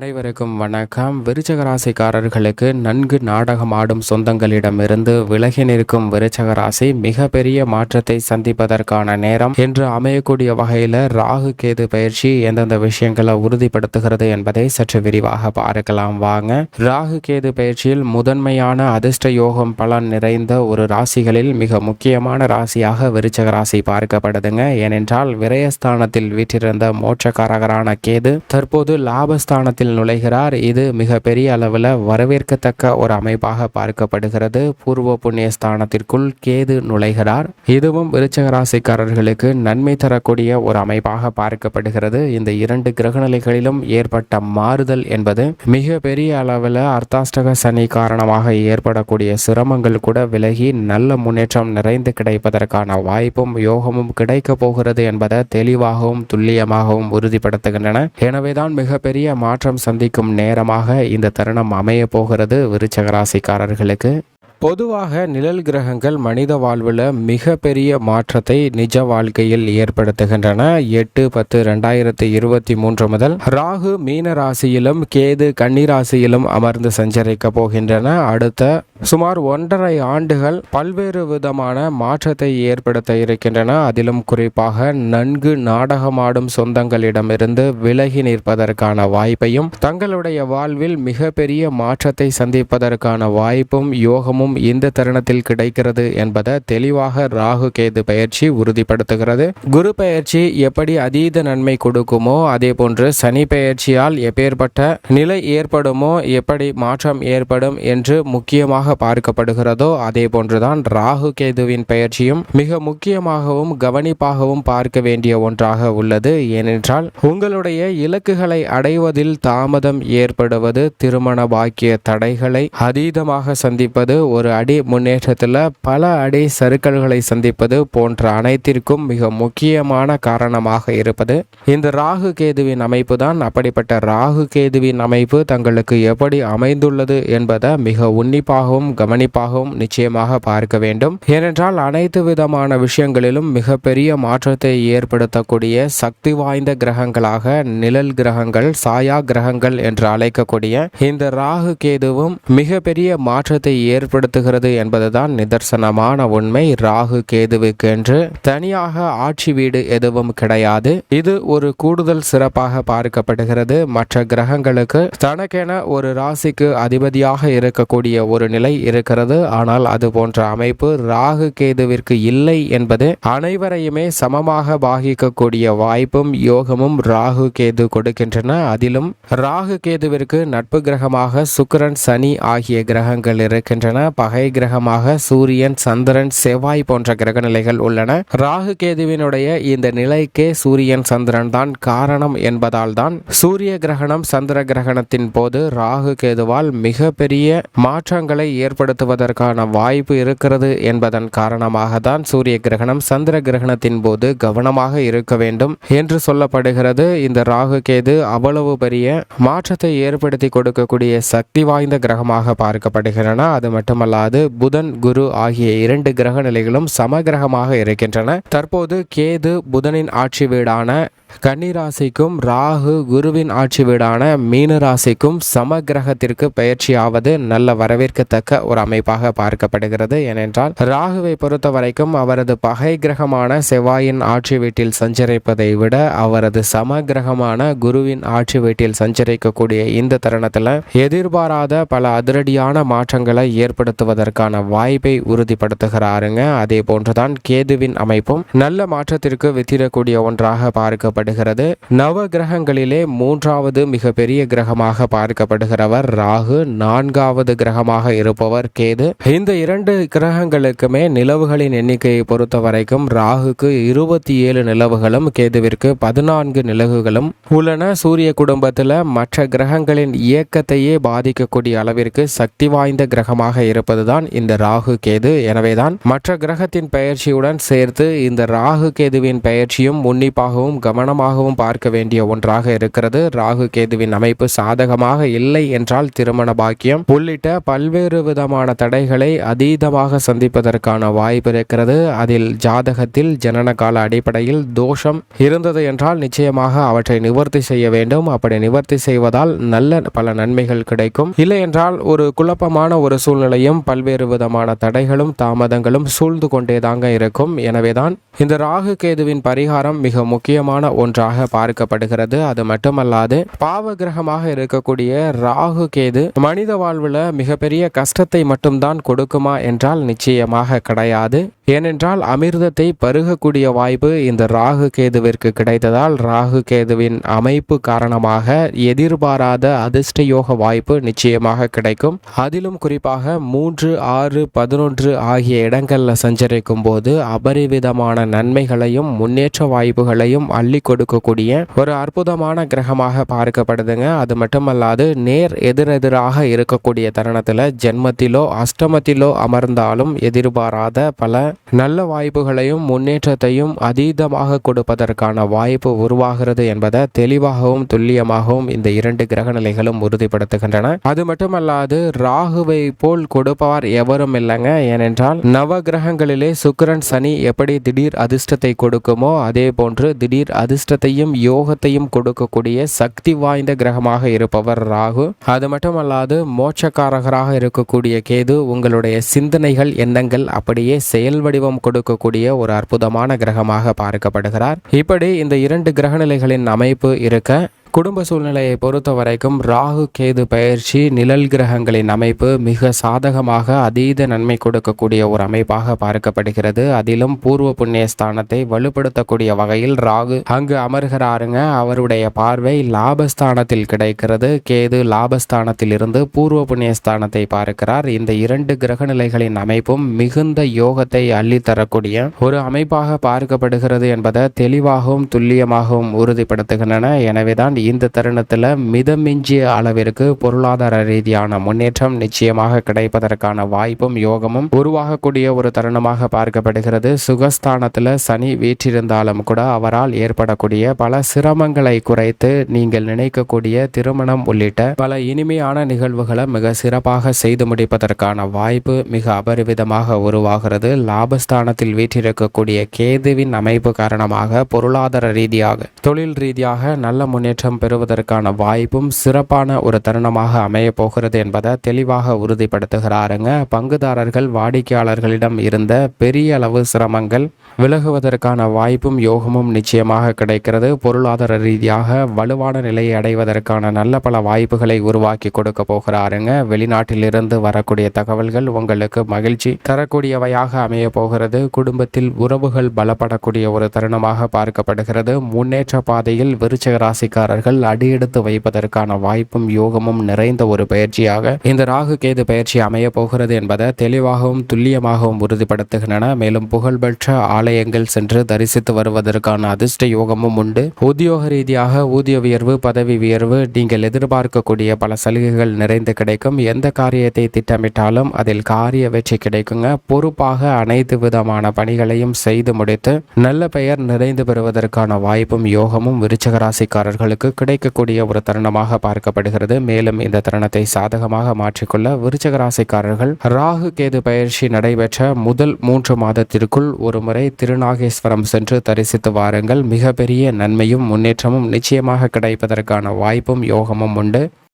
அனைவருக்கும் வணக்கம். விருச்சகராசிக்காரர்களுக்கு நன்கு நாடகம் ஆடும் சொந்தங்களிடமிருந்து விலகி நிற்கும் விருச்சகராசி மிகப்பெரிய மாற்றத்தை சந்திப்பதற்கான நேரம். என்று அமையக்கூடிய வகையில் ராகு கேது பயிற்சி எந்தெந்த விஷயங்களை உறுதிப்படுத்துகிறது என்பதை சற்று விரிவாக பார்க்கலாம் வாங்க. ராகு கேது பயிற்சியில் முதன்மையான அதிர்ஷ்ட யோகம் பலன் நிறைந்த ஒரு ராசிகளில் மிக முக்கியமான ராசியாக விருச்சகராசி பார்க்கப்படுதுங்க. ஏனென்றால் விரயஸ்தானத்தில் வீற்றிருந்த மோட்சக்காரகரான கேது தற்போது லாபஸ்தானத்தில் நுழைகிறார். இது மிகப்பெரிய அளவில் வரவேற்கத்தக்க ஒரு அமைப்பாக பார்க்கப்படுகிறது. பூர்வ புண்ணிய ஸ்தானத்திற்குள் கேது நுழைகிறார். இதுவும் விருச்சக ராசிக்காரர்களுக்கு நன்மை தரக்கூடிய ஒரு அமைப்பாக பார்க்கப்படுகிறது. இந்த இரண்டு கிரகநிலைகளிலும் ஏற்பட்ட மாறுதல் என்பது மிக பெரிய அளவில் அர்த்தாஷ்டக சனி காரணமாக ஏற்படக்கூடிய சிரமங்கள் கூட விலகி நல்ல முன்னேற்றம் நிறைந்து கிடைப்பதற்கான வாய்ப்பும் யோகமும் கிடைக்க போகிறது என்பதை தெளிவாகவும் துல்லியமாகவும் உறுதிப்படுத்துகின்றன. எனவேதான் மிகப்பெரிய மாற்றம் சந்திக்கும் நேரமாக இந்த தருணம் அமைய போகிறது விருச்சகராசிக்காரர்களுக்கு பொதுவாக நிழல் கிரகங்கள் மனித வாழ்வில் மிகப்பெரிய மாற்றத்தை நிஜ வாழ்க்கையில் ஏற்படுத்துகின்றன. எட்டு பத்து ரெண்டாயிரத்தி இருபத்தி மூன்று முதல் ராகு மீன ராசியிலும் கேது கன்னி ராசியிலும் அமர்ந்து சஞ்சரிக்க போகின்றன. அடுத்த சுமார் ஒன்றரை ஆண்டுகள் பல்வேறு விதமான மாற்றத்தை ஏற்படுத்த இருக்கின்றன. அதிலும் குறிப்பாக நன்கு நாடகமாடும் சொந்தங்களிடமிருந்து விலகி நிற்பதற்கான வாய்ப்பையும் தங்களுடைய வாழ்வில் மிகப்பெரிய மாற்றத்தை சந்திப்பதற்கான வாய்ப்பும் யோகமும் இந்த தருணத்தில் கிடைக்கிறது என்பதை தெளிவாக ராகு கேது பயிற்சி உறுதிப்படுத்துகிறது. குரு பயிற்சி எப்படி அதீத நன்மை கொடுக்குமோ அதே போன்று சனி பயிற்சியால் எப்பேற்பட்ட நிலை ஏற்படுமோ எப்படி மாற்றம் ஏற்படும் என்று முக்கியமாக பார்க்கப்படுகிறதோ அதே போன்றுதான் ராகு கேதுவின் பயிற்சியும் மிக முக்கியமாகவும் கவனிப்பாகவும் பார்க்க வேண்டிய ஒன்றாக உள்ளது. ஏனென்றால் உங்களுடைய இலக்குகளை அடைவதில் தாமதம் ஏற்படுவது திருமண பாக்கிய தடைகளை அதீதமாக சந்திப்பது ஒரு அடி முன்னேற்றத்தில் பல அடி சறுக்கல்களை சந்திப்பது போன்ற அனைத்திற்கும் மிக முக்கியமான காரணமாக இருப்பது. இந்த ராகு கேதுவின் அமைப்பு தான் அப்படிப்பட்ட ராகு கேதுவின் அமைப்பு தங்களுக்கு எப்படி அமைந்துள்ளது என்பதை மிக உன்னிப்பாகவும் கவனிப்பாகவும் நிச்சயமாக பார்க்க வேண்டும். ஏனென்றால் அனைத்து விதமான விஷயங்களிலும் மிகப்பெரிய மாற்றத்தை ஏற்படுத்தக்கூடிய சக்தி வாய்ந்த கிரகங்களாக நிழல் கிரகங்கள் சாயா கிரகங்கள் என்று அழைக்கக்கூடிய இந்த ராகு கேதுவும் மிகப்பெரிய மாற்றத்தை ஏற்படுத்த ஏற்படுத்துகிறது என்பதுதான் நிதர்சனமான உண்மை. ராகு கேதுவுக்கு என்று தனியாக ஆட்சி வீடு எதுவும் கிடையாது. இது ஒரு கூடுதல் சிறப்பாக பார்க்கப்படுகிறது. மற்ற கிரகங்களுக்கு தனக்கென ஒரு ராசிக்கு அதிபதியாக இருக்கக்கூடிய ஒரு நிலை இருக்கிறது. ஆனால் அது போன்ற அமைப்பு ராகு கேதுவிற்கு இல்லை என்பது அனைவரையுமே சமமாக பாகிக்கக்கூடிய வாய்ப்பும் யோகமும் ராகு கேது கொடுக்கின்றன. அதிலும் ராகு கேதுவிற்கு நட்பு கிரகமாக சுக்கரன் சனி ஆகிய கிரகங்கள் இருக்கின்றன. பகை கிரகமாக சூரியன் சந்திரன் செவ்வாய் போன்ற கிரக நிலைகள் உள்ளன. ராகு கேதுவினுடைய இந்த நிலைக்கே சூரியன் சந்திரன் தான் காரணம் என்பதால் தான் சூரிய கிரகணம் சந்திர கிரகணத்தின் போது ராகு கேதுவால் மிகப்பெரிய மாற்றங்களை ஏற்படுத்துவதற்கான வாய்ப்பு இருக்கிறது என்பதன் காரணமாக தான் சூரிய கிரகணம் சந்திர கிரகணத்தின் போது கவனமாக இருக்க வேண்டும் என்று சொல்லப்படுகிறது. இந்த ராகு கேது அவ்வளவு பெரிய மாற்றத்தை ஏற்படுத்தி கொடுக்கக்கூடிய சக்தி வாய்ந்த கிரகமாக பார்க்கப்படுகின்றன அது மட்டுமல்ல மட்டுமல்லாது புதன் குரு ஆகிய இரண்டு கிரக நிலைகளும் சமகிரகமாக இருக்கின்றன. தற்போது கேது புதனின் ஆட்சி வீடான கன்னிராசிக்கும் ராகு குருவின் ஆட்சி வீடான மீன ராசிக்கும் சமகிரகத்திற்கு பயிற்சியாவது நல்ல வரவேற்கத்தக்க ஒரு அமைப்பாக பார்க்கப்படுகிறது. ஏனென்றால் ராகுவை பொறுத்த வரைக்கும் அவரது பகை கிரகமான செவ்வாயின் ஆட்சி வீட்டில் சஞ்சரிப்பதை விட அவரது சமகிரகமான குருவின் ஆட்சி வீட்டில் சஞ்சரிக்கக்கூடிய இந்த தருணத்தில் எதிர்பாராத பல அதிரடியான மாற்றங்களை ஏற்படுத்துவதற்கான வாய்ப்பை உறுதிப்படுத்துகிறாருங்க. அதே போன்றுதான் கேதுவின் அமைப்பும் நல்ல மாற்றத்திற்கு வித்திடக்கூடிய ஒன்றாக பார்க்கப்படும் பார்க்கப்படுகிறது. நவ கிரகங்களிலே மூன்றாவது மிகப்பெரிய கிரகமாக பார்க்கப்படுகிறவர் ராகு. நான்காவது கிரகமாக இருப்பவர் கேது. இந்த இரண்டு கிரகங்களுக்குமே நிலவுகளின் எண்ணிக்கையை பொறுத்த வரைக்கும் ராகுக்கு இருபத்தி ஏழு நிலவுகளும் கேதுவிற்கு பதினான்கு நிலவுகளும் உள்ளன. சூரிய குடும்பத்தில் மற்ற கிரகங்களின் இயக்கத்தையே பாதிக்கக்கூடிய அளவிற்கு சக்தி வாய்ந்த கிரகமாக இருப்பதுதான் இந்த ராகு கேது எனவேதான். மற்ற கிரகத்தின் பெயர்ச்சியுடன் சேர்த்து இந்த ராகு கேதுவின் பெயர்ச்சியும் உன்னிப்பாகவும் கவனம் கவனமாகவும் பார்க்க வேண்டிய ஒன்றாக இருக்கிறது. ராகு கேதுவின் அமைப்பு சாதகமாக இல்லை என்றால் திருமண பாக்கியம். உள்ளிட்ட பல்வேறு விதமான தடைகளை அதீதமாக சந்திப்பதற்கான வாய்ப்பு இருக்கிறது. அதில் ஜாதகத்தில் ஜனன கால அடிப்படையில் தோஷம் இருந்தது என்றால் நிச்சயமாக அவற்றை நிவர்த்தி செய்ய வேண்டும். அப்படி நிவர்த்தி செய்வதால் நல்ல பல நன்மைகள் கிடைக்கும். இல்லை என்றால் ஒரு குழப்பமான ஒரு சூழ்நிலையும் பல்வேறு விதமான தடைகளும் தாமதங்களும் சூழ்ந்து கொண்டேதாங்க இருக்கும். எனவேதான் இந்த ராகு கேதுவின் பரிகாரம் மிக முக்கியமான ஒன்றாக பார்க்கப்படுகிறது. அது மட்டுமல்லாது பாவ கிரகமாக இருக்கக்கூடிய ராகு கேது மனித வாழ்வில் மிகப்பெரிய கஷ்டத்தை மட்டும்தான் கொடுக்குமா என்றால் நிச்சயமாக கிடையாது. ஏனென்றால் அமிர்தத்தை பருகக்கூடிய வாய்ப்பு இந்த ராகு கேதுவிற்கு கிடைத்ததால் ராகு கேதுவின் அமைப்பு காரணமாக எதிர்பாராத அதிர்ஷ்ட யோக வாய்ப்பு நிச்சயமாக கிடைக்கும். அதிலும் குறிப்பாக மூன்று ஆறு பதினொன்று ஆகிய இடங்களில் சஞ்சரிக்கும் போது அபரிவிதமான நன்மைகளையும் முன்னேற்ற வாய்ப்புகளையும் அள்ளி கொடுக்கக்கூடிய ஒரு அற்புதமான கிரகமாக பார்க்கப்படுதுங்க. அது மட்டுமல்லாது நேர் எதிரெதிராக இருக்கக்கூடிய தருணத்தில் ஜென்மத்திலோ அஷ்டமத்திலோ அமர்ந்தாலும் எதிர்பாராத பல நல்ல வாய்ப்புகளையும் முன்னேற்றத்தையும் அதீதமாக கொடுப்பதற்கான வாய்ப்பு உருவாகிறது என்பதை தெளிவாகவும் துல்லியமாகவும் இந்த இரண்டு கிரக நிலைகளும் உறுதிப்படுத்துகின்றன. அது மட்டுமல்லாது ராகுவை போல் கொடுப்பவர் எவரும் இல்லைங்க. ஏனென்றால் நவ கிரகங்களிலே சுக்கிரன் சனி எப்படி திடீர் அதிர்ஷ்டத்தை கொடுக்குமோ அதே போன்று திடீர் அதிர்ஷ்டத்தையும் யோகத்தையும் கொடுக்கக்கூடிய சக்தி வாய்ந்த கிரகமாக இருப்பவர் ராகு. அது மட்டுமல்லாது மோட்சக்காரகராக இருக்கக்கூடிய கேது உங்களுடைய சிந்தனைகள் எண்ணங்கள் அப்படியே செயல் வடிவம் கொடுக்கக்கூடிய ஒரு அற்புதமான கிரகமாக பார்க்கப்படுகிறார். இப்படி இந்த இரண்டு கிரகநிலைகளின் அமைப்பு இருக்க குடும்ப சூழ்நிலையை பொறுத்த வரைக்கும் ராகு கேது பயிற்சி நிழல் கிரகங்களின் அமைப்பு மிக சாதகமாக அதீத நன்மை கொடுக்கக்கூடிய ஒரு அமைப்பாக பார்க்கப்படுகிறது. அதிலும் பூர்வ புண்ணிய ஸ்தானத்தை வலுப்படுத்தக்கூடிய வகையில் ராகு அங்கு அமர்கிறாருங்க. அவருடைய பார்வை லாபஸ்தானத்தில் கிடைக்கிறது. கேது லாபஸ்தானத்தில் இருந்து பூர்வ புண்ணிய ஸ்தானத்தை பார்க்கிறார். இந்த இரண்டு கிரக நிலைகளின் அமைப்பும் மிகுந்த யோகத்தை அள்ளித்தரக்கூடிய ஒரு அமைப்பாக பார்க்கப்படுகிறது என்பதை தெளிவாகவும் துல்லியமாகவும் உறுதிப்படுத்துகின்றன. எனவேதான் இந்த தருணத்தில் மிதமிஞ்சிய அளவிற்கு பொருளாதார ரீதியான முன்னேற்றம் நிச்சயமாக கிடைப்பதற்கான வாய்ப்பும் யோகமும் உருவாகக்கூடிய ஒரு தருணமாக பார்க்கப்படுகிறது. சுகஸ்தானத்தில் சனி வீற்றிருந்தாலும் கூட அவரால் ஏற்படக்கூடிய பல சிரமங்களை குறைத்து நீங்கள் நினைக்கக்கூடிய திருமணம் உள்ளிட்ட பல இனிமையான நிகழ்வுகளை மிக சிறப்பாக செய்து முடிப்பதற்கான வாய்ப்பு மிக அபரிவிதமாக உருவாகிறது. லாபஸ்தானத்தில் வீற்றிருக்கக்கூடிய கேதுவின் அமைப்பு காரணமாக பொருளாதார ரீதியாக தொழில் ரீதியாக நல்ல முன்னேற்றம் பெறுவதற்கான வாய்ப்பும் சிறப்பான ஒரு தருணமாக அமைய போகிறது என்பதை தெளிவாக உறுதிப்படுத்துகிறாருங்க. பங்குதாரர்கள் வாடிக்கையாளர்களிடம் இருந்த பெரிய அளவு சிரமங்கள் விலகுவதற்கான வாய்ப்பும் யோகமும் நிச்சயமாக கிடைக்கிறது. பொருளாதார ரீதியாக வலுவான நிலையை அடைவதற்கான நல்ல பல வாய்ப்புகளை உருவாக்கி கொடுக்க போகிறாருங்க. வெளிநாட்டிலிருந்து வரக்கூடிய தகவல்கள் உங்களுக்கு மகிழ்ச்சி தரக்கூடியவையாக அமைய போகிறது. குடும்பத்தில் உறவுகள் பலப்படக்கூடிய ஒரு தருணமாக பார்க்கப்படுகிறது. முன்னேற்ற பாதையில் விருச்சக ராசிக்காரர்கள் அடியெடுத்து வைப்பதற்கான வாய்ப்பும் யோகமும் நிறைந்த ஒரு பயிற்சியாக இந்த ராகு கேது பயிற்சி அமைய போகிறது என்பதை தெளிவாகவும் துல்லியமாகவும் உறுதிப்படுத்துகின்றன. மேலும் புகழ்பெற்ற ஆலயங்கள் சென்று தரிசித்து வருவதற்கான அதிர்ஷ்ட யோகமும் உண்டு. உத்தியோக ரீதியாக ஊதிய உயர்வு பதவி உயர்வு நீங்கள் எதிர்பார்க்கக்கூடிய பல சலுகைகள் நிறைந்து கிடைக்கும். எந்த காரியத்தை திட்டமிட்டாலும் அதில் காரிய வெற்றி கிடைக்குங்க. பொறுப்பாக அனைத்து விதமான பணிகளையும் செய்து முடித்து நல்ல பெயர் நிறைந்து பெறுவதற்கான வாய்ப்பும் யோகமும் விருச்சக ராசிக்காரர்களுக்கு கிடைக்கக்கூடிய ஒரு தருணமாக பார்க்கப்படுகிறது. மேலும் இந்த தருணத்தை சாதகமாக மாற்றிக்கொள்ள விருச்சகராசிக்காரர்கள் ராகு கேது பயிற்சி நடைபெற்ற முதல் மூன்று மாதத்திற்குள் ஒரு முறை திருநாகேஸ்வரம் சென்று தரிசித்து வாருங்கள். மிகப்பெரிய நன்மையும் முன்னேற்றமும் நிச்சயமாக கிடைப்பதற்கான வாய்ப்பும் யோகமும் உண்டு.